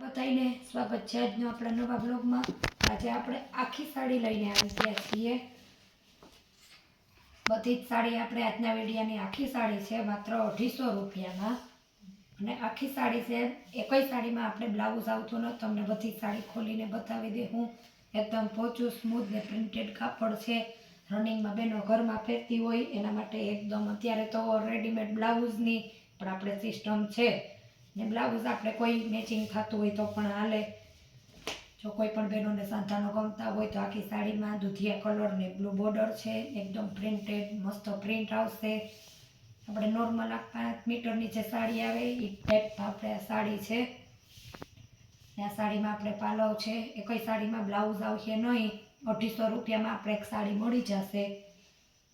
બધાને સ્વાગત છે આજનો આપણા નવા બ્લોગમાં. આજે આપણે આખી સાડી લઈને આવી ગયા છીએ. બધી જ સાડી આપણે આજના વેડિયાની આખી સાડી છે, માત્ર અઢીસો રૂપિયામાં. અને આખી સાડી છે, એકય સાડીમાં આપણે બ્લાઉઝ આવતું ન તમને બધી સાડી ખોલીને બતાવી દે હું. એકદમ પોચું સ્મૂથ ને પ્રિન્ટેડ કાપડ છે. રનિંગમાં બેનો ઘરમાં ફેરતી હોય, એના માટે એકદમ અત્યારે તો રેડીમેડ બ્લાઉઝની પણ આપણે સિસ્ટમ છે. ને બ્લાઉઝ આપણે કોઈ મેચિંગ થતું હોય તો પણ હાલે. જો કોઈ પણ બહેનોને સાંધાનો ગમતા હોય તો આખી સાડીમાં દૂધિયા કલર ને બ્લુ બોર્ડર છે, એકદમ પ્રિન્ટેડ મસ્ત પ્રિન્ટ આવશે. આપણે નોર્મલ પાંચ મીટરની જે સાડી આવે એ ટાઈપ આપણે સાડી છે. ને આ સાડીમાં આપણે પાલવ છે, એ કઈ સાડીમાં બ્લાઉઝ આવશે નહીં. અઢીસો રૂપિયામાં આપણે એક સાડી મળી જશે.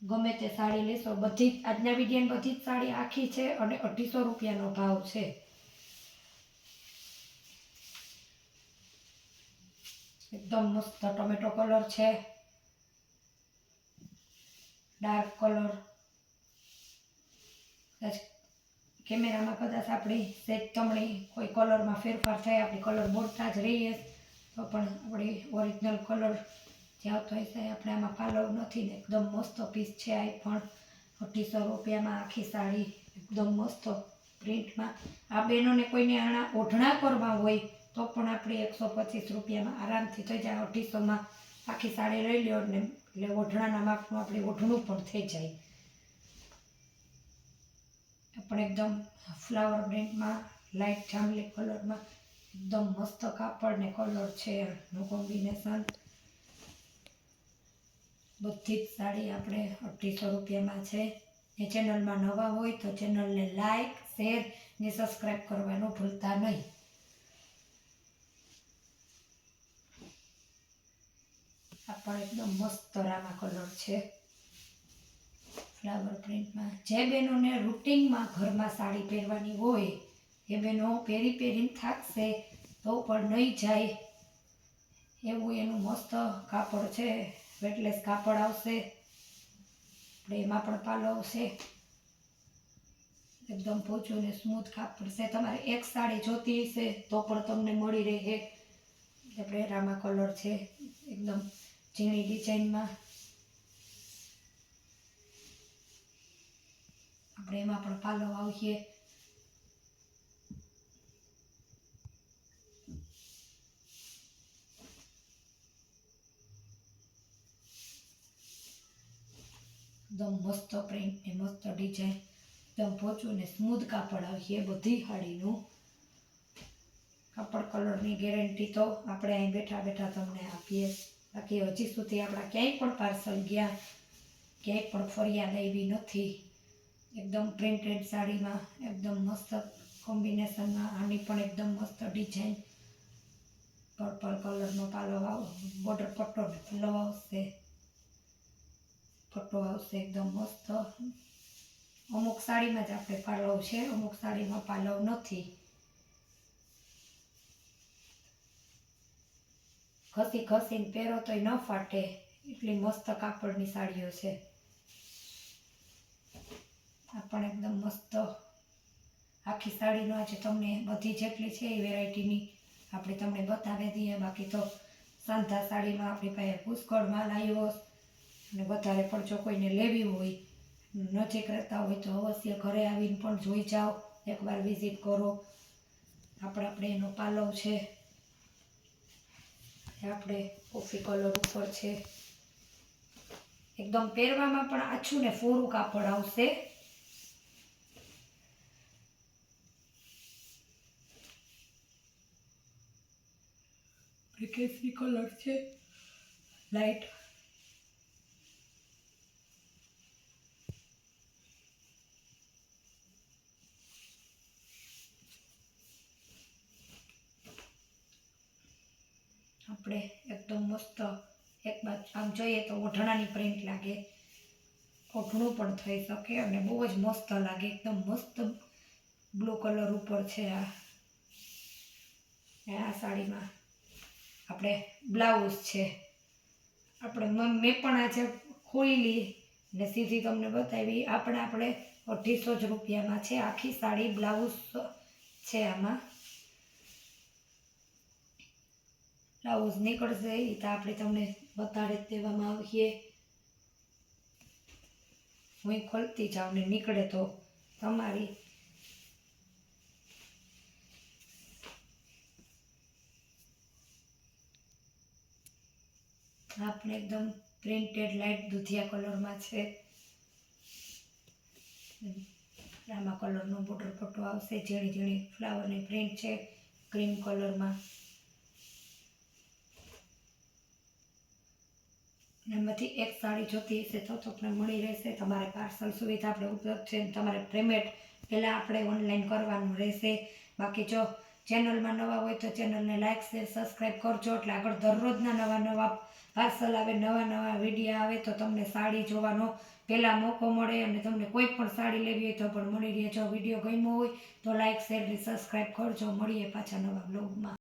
ગમે તે સાડી લેશો, બધી આજના વિડીયાની બધી જ સાડી આખી છે અને અઢીસો રૂપિયાનો ભાવ છે. એકદમ મસ્ત ટોમેટો કલર છે. Dark colour. કેમેરામાં કદાચ આપણી સેજ તમણી કોઈ કલરમાં ફેરફાર થાય, આપણી કલર બોલતા જ રહીએ, તો પણ આપણી ઓરિજિનલ કલર જે આવતો હોય છે, આપણે આમાં પાલવ નથી ને, એકદમ મસ્ત પીસ છે આ પણ. અઢીસો રૂપિયામાં આખી સાડી, એકદમ મસ્ત પ્રિન્ટમાં આ બહેનોને કોઈને આણા ઓઢણા કરવા હોય તો પણ આપણે એકસો પચીસ રૂપિયામાં આરામથી થઈ જાય. અઢીસોમાં આખી સાડી લઈ લ્યો ને એટલે ઓઢણાના માપનું આપણે ઓઢણું પણ થઈ જાય. પણ એકદમ ફ્લાવર પ્રિન્ટમાં લાઇટ જાંબલી કલરમાં એકદમ મસ્ત કાપડ ને કલર છે એનું કોમ્બિનેશન બધી જ સાડી આપણે અઢીસો રૂપિયામાં છે. એ ચેનલમાં નવા હોય તો ચેનલને લાઇક શેર ને સબસ્ક્રાઈબ કરવાનું ભૂલતા નહીં. આ પણ એકદમ મસ્ત રામા કલર છે. ફ્લાવર પ્રિન્ટમાં જે બહેનોને રૂટિનમાં ઘરમાં સાડી પહેરવાની હોય, એ બહેનો પહેરી પહેરીને થાકશે, તો પણ નહીં જાય. એવું એનું મસ્ત કાપડ છે. વેટલેસ કાપડ આવશે. આપણે એમાં પણ પાલો આવશે. એકદમ પોચું ને સ્મૂથ કાપડ છે. તમારે એક સાડી જોતી હશે તો પણ તમને મળી રહે. આપણે રામા કલર છે. એકદમ ઝીણી ડિઝાઇનમાં. આપણે એમાં પણ પાલો આવીએ એકદમ મસ્ત પ્રિન્ટ ને મસ્ત ડિઝાઇન. એકદમ પોચું ને સ્મૂધ કાપડ આવીએ બધી હાડીનું. કાપડ કલરની ગેરંટી તો આપણે અહીં બેઠા બેઠા તમને આપીએ. બાકી હજી સુધી આપણા ક્યાંય પણ પાર્સલ ગયા, ક્યાંય પણ ફરિયાદ આવી નથી. એકદમ પ્રિન્ટેડ સાડીમાં, એકદમ મસ્ત કોમ્બિનેશનમાં આની પણ એકદમ મસ્ત ડિઝાઇન પર્પલ કલરનો પાલો બોર્ડર પટ્ટો પલ્લો આવશે. પટ્ટો આવશે એકદમ મસ્ત. અમુક સાડીમાં જ આપણે પાલવ છે, અમુક સાડીમાં પાલવ નથી. ઘસી ઘસીને પહેરો તોય ન ફાટે. એટલી મસ્ત કાપડની સાડીઓ છે. આ પણ એકદમ મસ્ત. આખી સાડીનો આજે તમને બધી જેટલી છે એ વેરાયટીની આપણે તમને બતાવી દઈએ. બાકી તો સાંધા સાડીમાં આપણી પાસે પુષ્કળ માલ આવ્યો અને વધારે પણ જો કોઈને લેવી હોય, નજીક રહેતા હોય તો અવશ્ય ઘરે આવીને પણ જોઈ જાઓ. એકવાર વિઝિટ કરો. આપણે આપણે એનો પાલવ છે. આપણે કોફી કલર ઉપર છે. એકદમ પહેરવામાં પણ આછું ને ફોરું કાપડ આવશે. કેસરી કલર છે લાઈટ આપણે એકદમ મસ્ત એક બાજુ, આમ જોઈએ તો ઓઢણાની પ્રિન્ટ લાગે. ઓઢણું પણ થઈ શકે અને બહુ જ મસ્ત લાગે. એકદમ મસ્ત બ્લુ કલર ઉપર છે આ. આ સાડીમાં આપણે બ્લાઉઝ છે. આપણે મ- પણ આજે ખોલી ને સીધી તમને બતાવી. આપણે આપણે અઢીસો જ રૂપિયામાં છે. આખી સાડી બ્લાઉઝ છે આમાં. બ્લાઉઝ નીકળશે એ તો આપણે તમને બતાડી દેવામાં આવીએ. હું ખોલતી જાઉં ને નીકળે તો તમારી. આપણે એકદમ પ્રિન્ટેડ લાઇટ દુધિયા કલરમાં છે. આમાં કલરનો બોર્ડર પટ્ટો આવશે, ઝીણી ઝીણી ફ્લાવરની પ્રિન્ટ છે ક્રીમ કલરમાં. એમાંથી એક સાડી જોતી હશે તો તમને મળી રહેશે. તમારે પાર્સલ સુવિધા આપણે ઉપલબ્ધ છે તમારે પેમેન્ટ પહેલાં આપણે ઓનલાઈન કરવાનું રહેશે. બાકી જો ચેનલમાં નવા હોય તો ચેનલને લાઇક શેર, સબસ્ક્રાઈબ કરજો. એટલે આગળ દરરોજના નવા નવા પાર્સલ આવે, નવા નવા વિડીયા આવે તો તમને સાડી જોવાનો પહેલાં મોકો મળે અને તમને કોઈ પણ સાડી લેવી હોય તો પણ મળી રહે. જો વીડિયો ગમ્યો હોય તો લાઇક શેર સબસ્ક્રાઈબ કરજો. મળીએ પાછા નવા બ્લોગમાં.